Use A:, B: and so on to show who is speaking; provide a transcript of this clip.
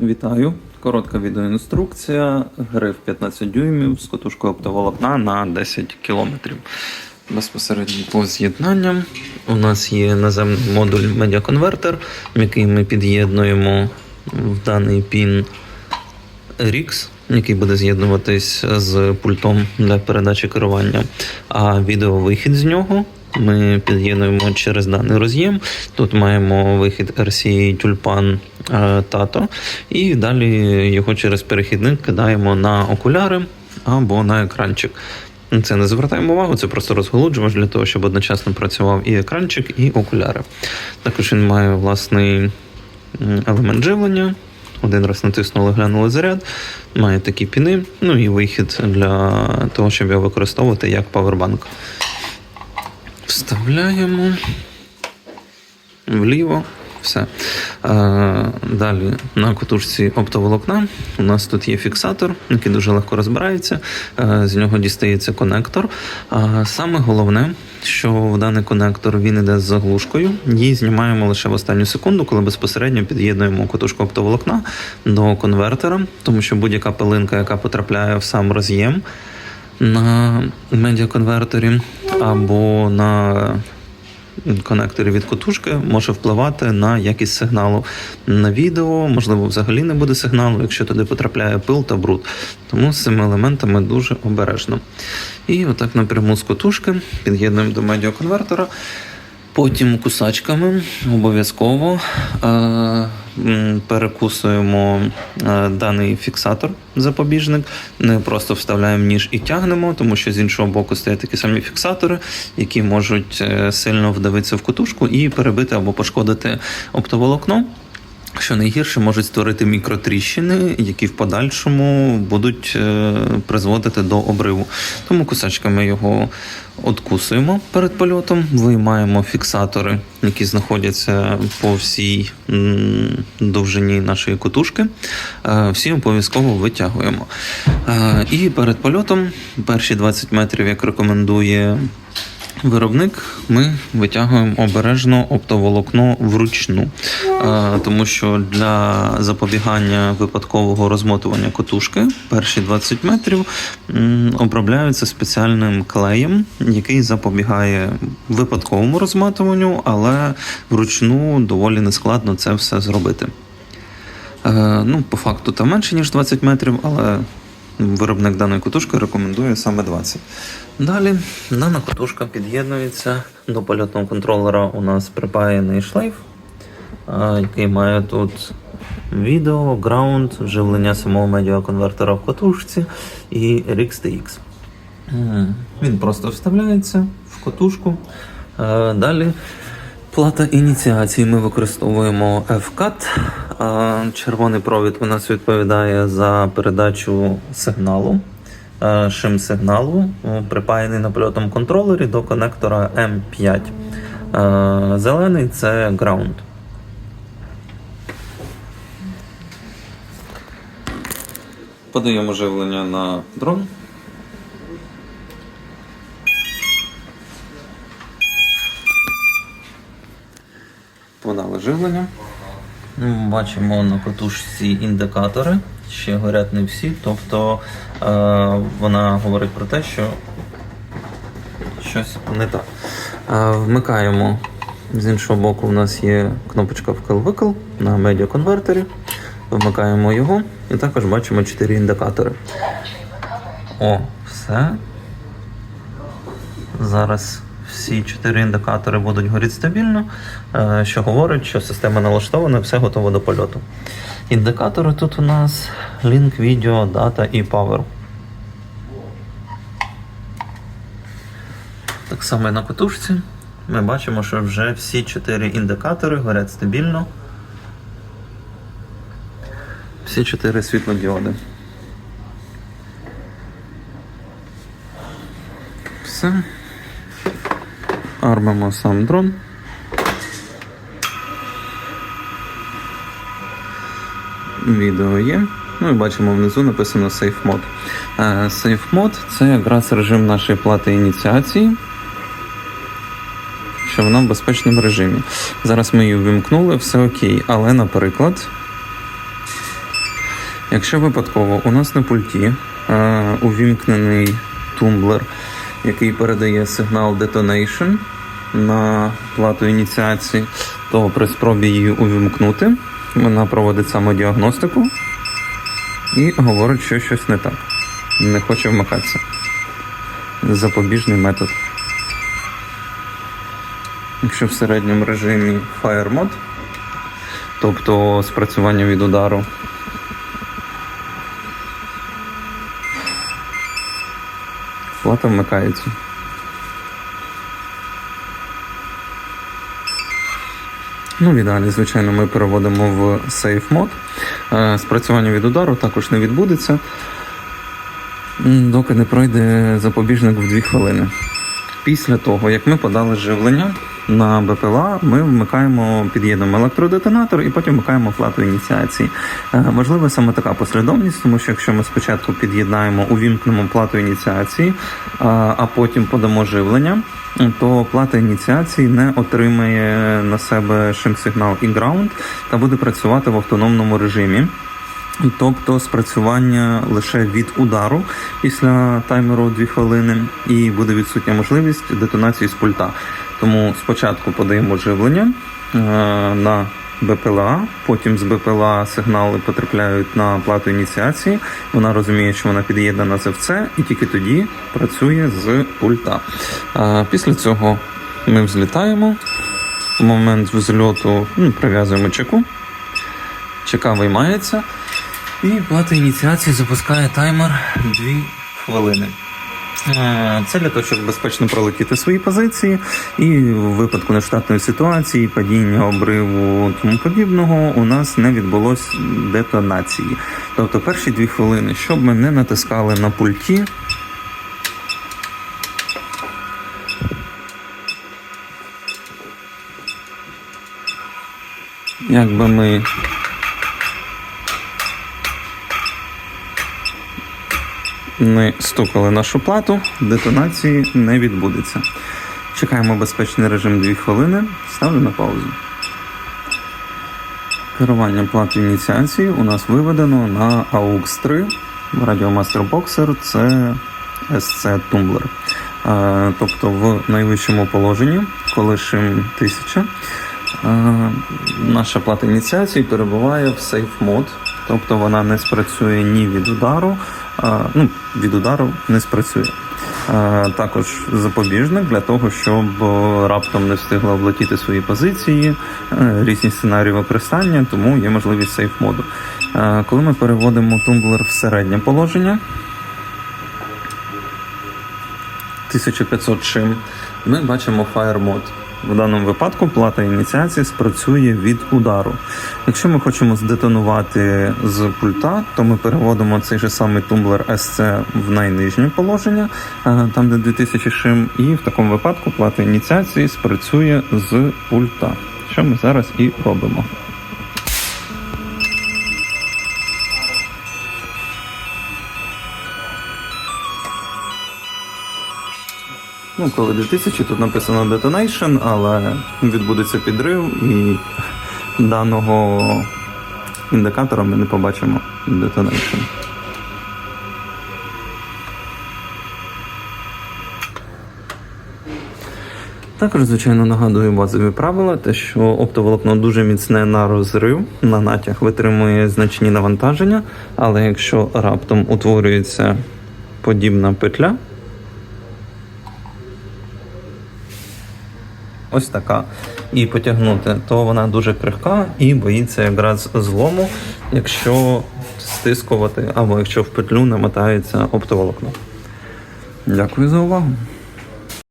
A: Вітаю! Коротка відеоінструкція. Гриф 15 дюймів з катушкою оптоволокна на 10 км. Безпосередньо по з'єднанням у нас є наземний модуль медіаконвертер, який ми під'єднуємо в даний пін RIX, який буде з'єднуватись з пультом для передачі керування. А відеовихід з нього ми під'єднуємо через даний роз'єм. Тут маємо вихід RCA Tulpan е, Tato, і далі його через перехідник кидаємо на окуляри або на екранчик. Це не звертаємо увагу, це просто розголуджувач для того, щоб одночасно працював і екранчик, і окуляри. Також він має власний елемент живлення. Один раз натиснули, глянули заряд, має такі піни, ну і вихід для того, щоб його використовувати як павербанк. Вставляємо вліво. Все. Далі на котушці оптоволокна у нас тут є фіксатор, який дуже легко розбирається. З нього дістається конектор. Саме головне, що в даний конектор він іде з заглушкою. Її знімаємо лише в останню секунду, коли безпосередньо під'єднуємо котушку оптоволокна до конвертера, тому що будь-яка пилинка, яка потрапляє в сам роз'єм на медіаконвертері або на конекторі від котушки може впливати на якість сигналу на відео, можливо, взагалі не буде сигналу, якщо туди потрапляє пил та бруд. Тому з цими елементами дуже обережно. І отак напряму з котушки під'єднуємо до медіаконвертера. Потім кусачками обов'язково е, перекусуємо е, даний фіксатор, запобіжник, не просто вставляємо ніж і тягнемо, тому що з іншого боку стоять такі самі фіксатори, які можуть е, сильно вдавитися в кутушку і перебити або пошкодити оптоволокно. Що найгірше можуть створити мікротріщини, які в подальшому будуть е, призводити до обриву. Тому кусачками його откусуємо перед польотом, виймаємо фіксатори, які знаходяться по всій довжині нашої котушки. Е, всі обов'язково витягуємо. Е, і перед польотом перші 20 метрів, як рекомендує Виробник ми витягуємо обережно оптоволокно вручну, тому що для запобігання випадкового розмотування котушки перші 20 метрів обробляються спеціальним клеєм, який запобігає випадковому розматуванню, але вручну доволі нескладно це все зробити. Е, Ну, по факту там менше, ніж 20 метрів, але виробник даної котушки рекомендує саме 20. Далі дана котушка під'єднується до польотного контролера. У нас припаяний шлейф, який має тут відео, граунд, живлення самого медіаконвертера в котушці і RX TX. Він просто вставляється в котушку. Е, Далі плата ініціації ми використовуємо FCAT. Червоний провід у нас відповідає за передачу сигналу. е, Шим сигналу е, припаяний на польотом контролері до конектора M5. Е, Зелений це ground. Подаємо живлення на дрон. Подали живлення. Бачимо на катушці індикатори, ще горять не всі, тобто е, вона говорить про те, що щось не так. Е, вмикаємо з іншого боку, у нас є кнопочка вкл-викл на медіаконвертері. Вмикаємо його і також бачимо 4 індикатори. О, все. Зараз всі чотири індикатори будуть горіти стабільно, е, що говорить, що система налаштована, все готово до польоту. Індикатори тут у нас Link, Video, Data і Power. Так само і на катушці. Ми бачимо, що вже всі чотири індикатори горять стабільно. Всі чотири світлодіоди. Все. Армимо сам дрон. Відео є. Ну і бачимо внизу написано Safe Mode. Е, Safe Mode це якраз режим нашої плати ініціації. Що вона в безпечному режимі. Зараз ми її вимкнули, все окей. Але, наприклад, Якщо випадково у нас на пульті е, увімкнений тумблер, який передає сигнал detonation на плату ініціації, то при спробі її увімкнути, вона проводить самодіагностику і говорить, що щось не так. Не хоче вмикатися. Запобіжний метод. Якщо в середньому режимі Fire Mode, тобто спрацювання від удару, плата вмикається. Ну, в ідеалі, звичайно, ми переводимо в Safe Mode. Е, Спрацювання від удару також не відбудеться, доки не пройде запобіжник в 2 хвилини. Після того, як ми подали живлення на БПЛА, ми вмикаємо, під'єднуємо електродетонатор і потім вмикаємо плату ініціації. Е, Важлива саме така послідовність, тому що якщо ми спочатку під'єднаємо, увімкнемо плату ініціації, а а потім подамо живлення, то плата ініціації не отримає на себе шим-сигнал і граунд та буде працювати в автономному режимі. Тобто спрацювання лише від удару після таймеру 2 хвилини, і буде відсутня можливість детонації з пульта. Тому спочатку подаємо живлення е, на БПЛА, потім з БПЛА сигнали потрапляють на плату ініціації. Вона розуміє, що вона під'єднана з ФЦ, і тільки тоді працює з пульта. Е, Після цього ми взлітаємо. В момент взльоту ну, прив'язуємо чеку. Чека виймається. І плата ініціації запускає таймер 2 хвилини. Е, Це для того, щоб безпечно пролетіти свої позиції, і в випадку нештатної ситуації, падіння, обриву тому подібного, у нас не відбулось детонації. Тобто перші дві хвилини, щоб ми не натискали на пульті. Якби ми не стукали нашу плату, детонації не відбудеться. Чекаємо безпечний режим 2 хвилини, ставлю на паузу. Керування плати ініціації у нас виведено на AUX 3 Radiomaster Boxer це SC. Е, Тобто в найвищому положенні, коли шим 1000, е, наша плата ініціації перебуває в Safe Mode, тобто вона не спрацює ні від удару, ну, від удару не спрацює. Також запобіжник для того, щоб е, раптом не встигла влетіти свої позиції, е, різні сценарії використання, тому є можливість сейф моду. Коли ми переводимо тумблер в середнє положення, 1500 шим, ми бачимо Fire Mode. В даному випадку плата ініціації спрацює від удару. Якщо ми хочемо здетонувати з пульта, то ми переводимо цей же самий тумблер SC в найнижнє положення, е, там де 2000 шим, і в такому випадку плата ініціації спрацює з пульта, що ми зараз і робимо. Ну, коли 2000, тут написано Detonation, але відбудеться підрив і даного індикатора ми не побачимо Detonation. Також, звичайно, нагадую базові правила, те, що оптоволокно дуже міцне на розрив, на натяг витримує значні навантаження, але якщо раптом утворюється подібна петля, ось така, і потягнути, то вона дуже крихка і боїться якраз злому, якщо стискувати або якщо в петлю намотається оптоволокно. Дякую за увагу.